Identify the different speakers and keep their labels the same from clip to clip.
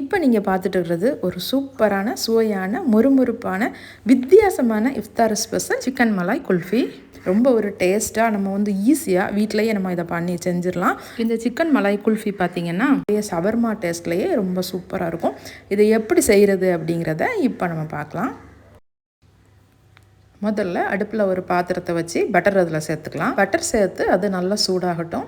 Speaker 1: இப்போ நீங்கள் பார்த்துட்டு இருக்கிறது ஒரு சூப்பரான சுவையான மொறுமொறுப்பான வித்தியாசமான iftar special chicken malai kulfi. ரொம்ப ஒரு டேஸ்ட்டாக நம்ம வந்து ஈஸியாக வீட்டிலையே நம்ம இதை பண்ணி செஞ்சிடலாம். இந்த சிக்கன் மலாய் குல்ஃபி பார்த்தீங்கன்னா சவர்மா டேஸ்ட்லேயே ரொம்ப சூப்பராக இருக்கும். இதை எப்படி செய்கிறது அப்படிங்கிறத இப்போ நம்ம பார்க்கலாம் முதல்ல அடுப்பில் ஒரு பாத்திரத்தை வச்சு பட்டர் அதில் சேர்த்துக்கலாம். பட்டர் சேர்த்து அது நல்லா சூடாகட்டும்.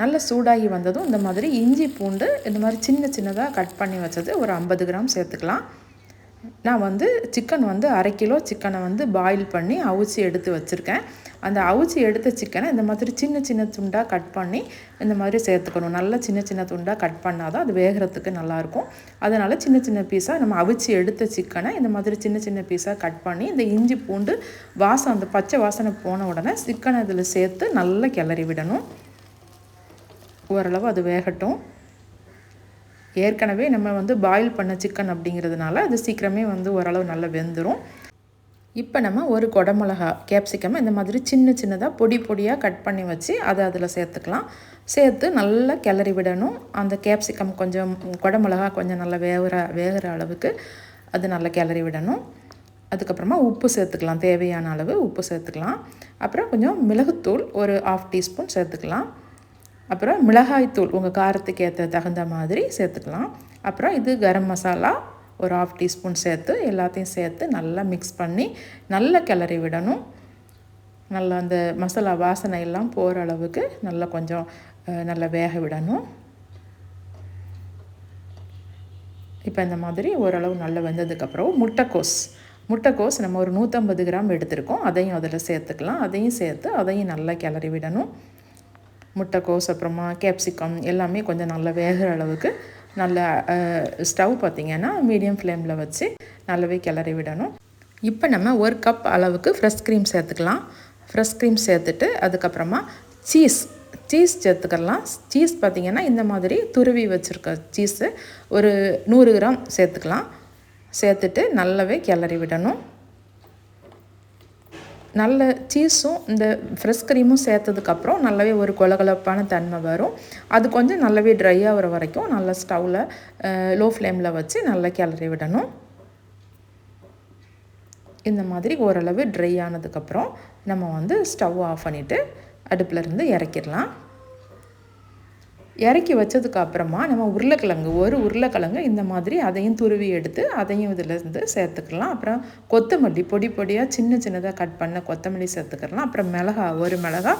Speaker 1: நல்லா சூடாகி வந்ததும் இந்த மாதிரி இஞ்சி பூண்டு இந்த மாதிரி சின்ன சின்னதாக கட் பண்ணி வச்சது ஒரு ஐம்பது கிராம் சேர்த்துக்கலாம். நான் வந்து சிக்கன் வந்து அரை கிலோ சிக்கனை வந்து பாயில் பண்ணி அவிச்சி எடுத்து வச்சுருக்கேன். அந்த அவிச்சி எடுத்த சிக்கனை இந்த மாதிரி சின்ன சின்ன துண்டாக கட் பண்ணி இந்த மாதிரி சேர்த்துக்கணும். நல்லா சின்ன சின்ன துண்டாக கட் பண்ணால் தான் அது வேகிறதுக்கு நல்லாயிருக்கும். அதனால் சின்ன சின்ன பீஸாக நம்ம அவிச்சி எடுத்த சிக்கனை இந்த மாதிரி சின்ன சின்ன பீஸாக கட் பண்ணி இந்த இஞ்சி பூண்டு வாசம் அந்த பச்சை வாசனை போன உடனே சிக்கனை இதில் சேர்த்து நல்லா கிளறி விடணும். ஓரளவு அது வேகட்டும். ஏற்கனவே நம்ம வந்து பாயில் பண்ண சிக்கன் அப்படிங்கிறதுனால அது சீக்கிரமே வந்து ஓரளவு நல்லா வெந்துடும் இப்போ நம்ம ஒரு குடமிளகா கேப்சிகம் இந்த மாதிரி சின்ன சின்னதாக பொடி பொடியாக கட் பண்ணி வச்சு அதை அதில் சேர்த்துக்கலாம். சேர்த்து நல்லா கிளறி விடணும். அந்த கேப்சிகம் கொஞ்சம் குடமிளகா கொஞ்சம் நல்லா வேகிற வேகிற அளவுக்கு அது நல்லா கிளறி விடணும். அதுக்கப்புறமா உப்பு சேர்த்துக்கலாம். தேவையான அளவு உப்பு சேர்த்துக்கலாம். அப்புறம் கொஞ்சம் மிளகுத்தூள் ஒரு ஆஃப் டீஸ்பூன் சேர்த்துக்கலாம். அப்புறம் மிளகாய்த்தூள் உங்கள் காரத்துக்கு ஏற்ற தகுந்த மாதிரி சேர்த்துக்கலாம். அப்புறம் இது கரம் மசாலா ஒரு ஆஃப் டீஸ்பூன் சேர்த்து எல்லாத்தையும் சேர்த்து நல்லா மிக்ஸ் பண்ணி நல்லா கிளறி விடணும். நல்லா அந்த மசாலா வாசனை எல்லாம் போகிற அளவுக்கு நல்லா கொஞ்சம் நல்லா வேக விடணும். இப்போ இந்த மாதிரி ஓரளவு நல்லா வெந்ததுக்கப்புறம் முட்டைக்கோஸ். முட்டைக்கோஸ் நம்ம ஒரு நூற்றம்பது கிராம் எடுத்திருக்கோம். அதையும் அதில் சேர்த்துக்கலாம். அதையும் சேர்த்து அதையும் நல்லா கிளறி விடணும். முட்டைக்கோஸ் அப்புறமா கேப்சிகம் எல்லாமே கொஞ்சம் நல்லா வேகிற அளவுக்கு நல்ல ஸ்டவ் பார்த்திங்கன்னா மீடியம் ஃப்ளேமில் வச்சு நல்லாவே கிளறி விடணும். இப்போ நம்ம ஒரு கப் அளவுக்கு ஃப்ரெஷ் க்ரீம் சேர்த்துக்கலாம். ஃப்ரெஷ் க்ரீம் சேர்த்துட்டு அதுக்கப்புறமா சீஸ் சீஸ் சேர்த்துக்கலாம். சீஸ் பார்த்திங்கன்னா இந்த மாதிரி துருவி வச்சுருக்க சீஸு ஒரு நூறு கிராம் சேர்த்துக்கலாம். சேர்த்துட்டு நல்லாவே கிளறி விடணும். நல்ல சீஸும் இந்த ஃப்ரெஷ் க்ரீமும் சேர்த்ததுக்கப்புறம் நல்லாவே ஒரு கொலகொலப்பான தன்மை வரும். அது கொஞ்சம் நல்லாவே ட்ரை ஆகிற வரைக்கும் நல்லா ஸ்டவ்வில் லோ ஃப்ளேமில் வச்சு நல்லா கிளறி விடணும். இந்த மாதிரி ஓரளவு ட்ரை ஆனதுக்கப்புறம் நம்ம வந்து ஸ்டவ் ஆஃப் பண்ணிவிட்டு அடுப்பில் இருந்து இறக்கிடலாம். இறக்கி வச்சதுக்கு அப்புறமா நம்ம உருளைக்கிழங்கு ஒரு உருளைக்கிழங்கு இந்த மாதிரி அதையும் துருவி எடுத்து அதையும் இதிலேருந்து சேர்த்துக்கலாம். அப்புறம் கொத்தமல்லி பொடி பொடியாக சின்ன சின்னதாக கட் பண்ண கொத்தமல்லி சேர்த்துக்கலாம். அப்புறம் மிளகா ஒரு மிளகா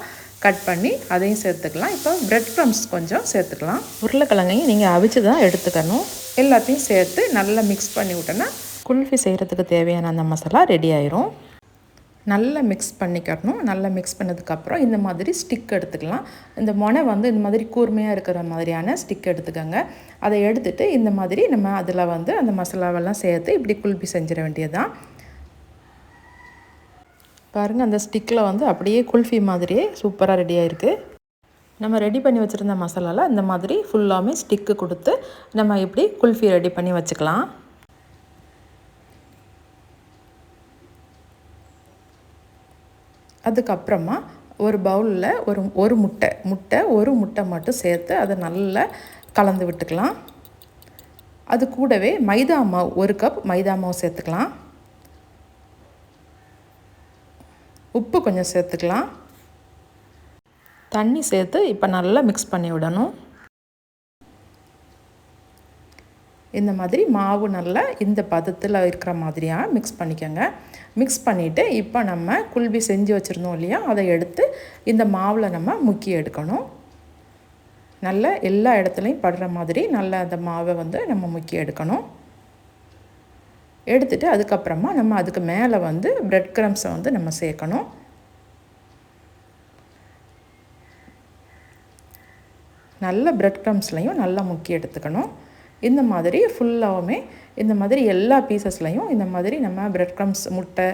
Speaker 1: கட் பண்ணி அதையும் சேர்த்துக்கலாம். இப்போ பிரெட் க்ரம்ஸ் கொஞ்சம் சேர்த்துக்கலாம். உருளைக்கிழங்கையும் நீங்கள் அவிச்சு தான் எடுத்துக்கணும். எல்லாத்தையும் சேர்த்து நல்லா மிக்ஸ் பண்ணி விட்டோன்னா குல்ஃபி செய்கிறதுக்கு தேவையான அந்த மசாலா ரெடி ஆயிரும். நல்லா மிக்ஸ் பண்ணிக்கணும் நல்லா மிக்ஸ் பண்ணதுக்கப்புறம் இந்த மாதிரி ஸ்டிக் எடுத்துக்கலாம். இந்த மொனை வந்து இந்த மாதிரி கூர்மையாக இருக்கிற மாதிரியான ஸ்டிக் எடுத்துக்கோங்க. அதை எடுத்துகிட்டு இந்த மாதிரி நம்ம அதில் வந்து அந்த மசாலாவெல்லாம் சேர்த்து இப்படி குல்பி செஞ்சிட வேண்டியது தான் பாருங்கள் அந்த ஸ்டிக்கில் வந்து அப்படியே குல்ஃபி மாதிரியே சூப்பராக ரெடி ஆகிருக்கு நம்ம ரெடி பண்ணி வச்சுருந்த மசாலாவில் இந்த மாதிரி ஃபுல்லாமே ஸ்டிக்கு கொடுத்து நம்ம இப்படி குல்ஃபி ரெடி பண்ணி வச்சுக்கலாம். அதுக்கப்புறமா ஒரு பவுலில் ஒரு ஒரு முட்டை முட்டை ஒரு முட்டை மட்டும் சேர்த்து அதை நல்லா கலந்து விட்டுக்கலாம். அது கூடவே மைதா மாவு ஒரு கப் மைதா மாவு சேர்த்துக்கலாம். உப்பு கொஞ்சம் சேர்த்துக்கலாம். தண்ணி சேர்த்து இப்போ நல்லா மிக்ஸ் பண்ணி விடணும். இந்த மாதிரி மாவு நல்லா இந்த பதத்தில் இருக்கிற மாதிரியாக மிக்ஸ் பண்ணிக்கோங்க. மிக்ஸ் பண்ணிவிட்டு இப்போ நம்ம குல்பி செஞ்சு வச்சுருந்தோம் இல்லையா அதை எடுத்து இந்த மாவில் நம்ம முக்கி எடுக்கணும். நல்ல எல்லா இடத்துலையும் படுற மாதிரி நல்ல அந்த மாவை வந்து நம்ம முக்கி எடுக்கணும். எடுத்துட்டு அதுக்கப்புறமா நம்ம அதுக்கு மேலே வந்து ப்ரெட் க்ரம்ஸை வந்து நம்ம சேர்க்கணும். நல்ல ப்ரெட் க்ரம்ஸ்லையும் நல்லா முக்கி எடுத்துக்கணும். இந்த மாதிரி ஃபுல்லாகவுமே இந்த மாதிரி எல்லா பீசஸ்லையும் இந்த மாதிரி நம்ம ப்ரெட் க்ரம்ஸ் முட்டை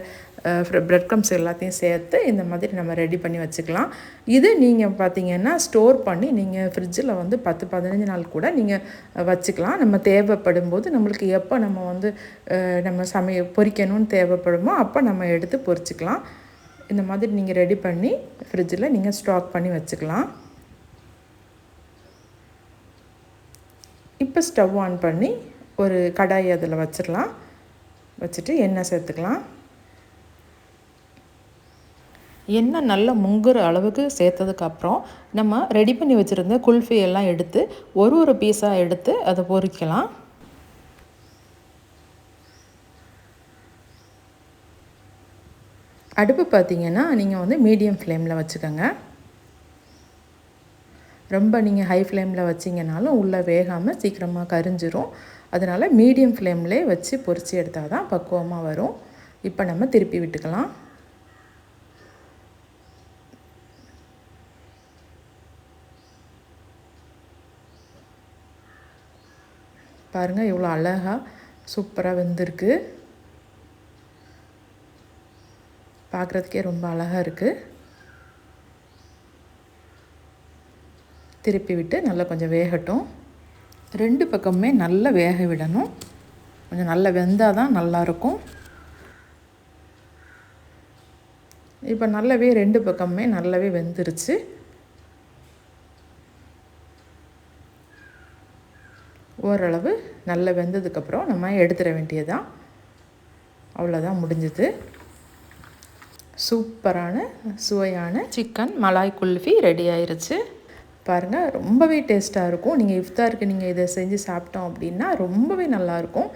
Speaker 1: ப்ரெட் க்ரம்ஸ் எல்லாத்தையும் சேர்த்து இந்த மாதிரி நம்ம ரெடி பண்ணி வச்சுக்கலாம். இது நீங்கள் பார்த்தீங்கன்னா ஸ்டோர் பண்ணி நீங்கள் ஃப்ரிட்ஜில் வந்து பத்து பதினஞ்சு நாள் கூட நீங்கள் வச்சுக்கலாம். நம்ம தேவைப்படும் போது நம்மளுக்கு எப்போ நம்ம வந்து நம்ம சமைய பொரிக்கணும்னு தேவைப்படுமோ அப்போ நம்ம எடுத்து பொரிச்சிக்கலாம் இந்த மாதிரி நீங்கள் ரெடி பண்ணி ஃப்ரிட்ஜில் நீங்கள் ஸ்டாக் பண்ணி வச்சுக்கலாம். இப்போ ஸ்டவ் ஆன் பண்ணி ஒரு கடாய் அதில் வச்சிடலாம். வச்சுட்டு எண்ணெய் சேர்த்துக்கலாம். எண்ணெய் நல்லா முங்குற அளவுக்கு சேர்த்ததுக்கப்புறம் நம்ம ரெடி பண்ணி வச்சுருந்த குல்ஃபி எல்லாம் எடுத்து ஒரு ஒரு பீஸாக எடுத்து அதை பொரிக்கலாம் அடுப்பு பார்த்திங்கன்னா நீங்கள் வந்து மீடியம் ஃப்ளேமில் வச்சுக்கோங்க. ரொம்ப நீங்கள் ஹை ஃப்ளேமில் வச்சிங்கனாலும் உள்ளே வேகாமல் சீக்கிரமாக கரிஞ்சிரும். அதனால் மீடியம் ஃப்ளேம்லே வச்சு பொறிச்சு எடுத்தால் தான் பக்குவமாக வரும். இப்போ நம்ம திருப்பி விட்டுக்கலாம். பாருங்கள் இவ்வளோ அழகாக சூப்பராக வெந்திருக்கு. பார்க்குறதுக்கே ரொம்ப அழகாக இருக்குது திருப்பி விட்டு நல்லா கொஞ்சம் வேகட்டும். ரெண்டு பக்கமுமே நல்லா வேக விடணும். கொஞ்சம் நல்லா வெந்தால் தான் நல்லாயிருக்கும் இப்போ நல்லாவே ரெண்டு பக்கமுமே நல்லாவே வெந்துருச்சு. ஓரளவு நல்லா வெந்ததுக்கப்புறம் நம்ம எடுத்துட வேண்டியதான் அவ்வளோதான் முடிஞ்சது. சூப்பரான சுவையான சிக்கன் மலாய் குல்ஃபி ரெடி ஆயிருச்சு. பாருங்கள் ரொம்பவே டேஸ்ட்டாக இருக்கும். நீங்கள் இஃப்தாருக்கு நீங்கள் இதை செஞ்சு சாப்பிட்டோம் அப்படின்னா ரொம்பவே நல்லாயிருக்கும்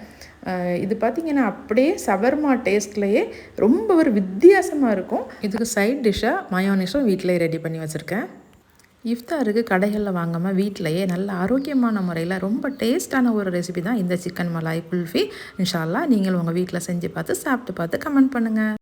Speaker 1: இது பார்த்திங்கன்னா அப்படியே சவர்மா டேஸ்ட்லேயே ரொம்ப ஒரு வித்தியாசமாக இருக்கும். இதுக்கு சைட் டிஷ்ஷாக மயோனிஸும் வீட்டிலே ரெடி பண்ணி வச்சுருக்கேன். இஃப்தாருக்கு கடைகளில் வாங்காமல் வீட்டிலையே நல்ல ஆரோக்கியமான முறையில் ரொம்ப டேஸ்ட்டான ஒரு ரெசிபி தான் இந்த சிக்கன் மலாய் குல்ஃபி. இன்ஷால்லா நீங்கள் உங்கள் வீட்டில் செஞ்சு பார்த்து சாப்பிட்டு பார்த்து கமெண்ட் பண்ணுங்கள்